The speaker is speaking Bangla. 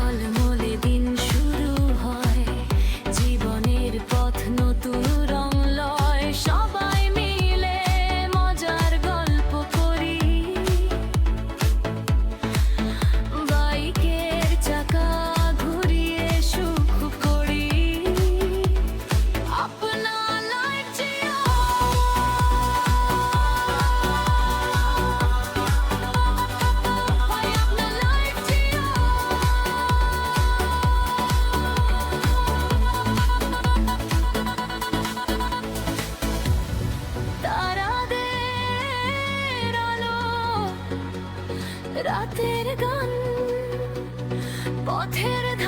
I'm calling রাতের গান পথের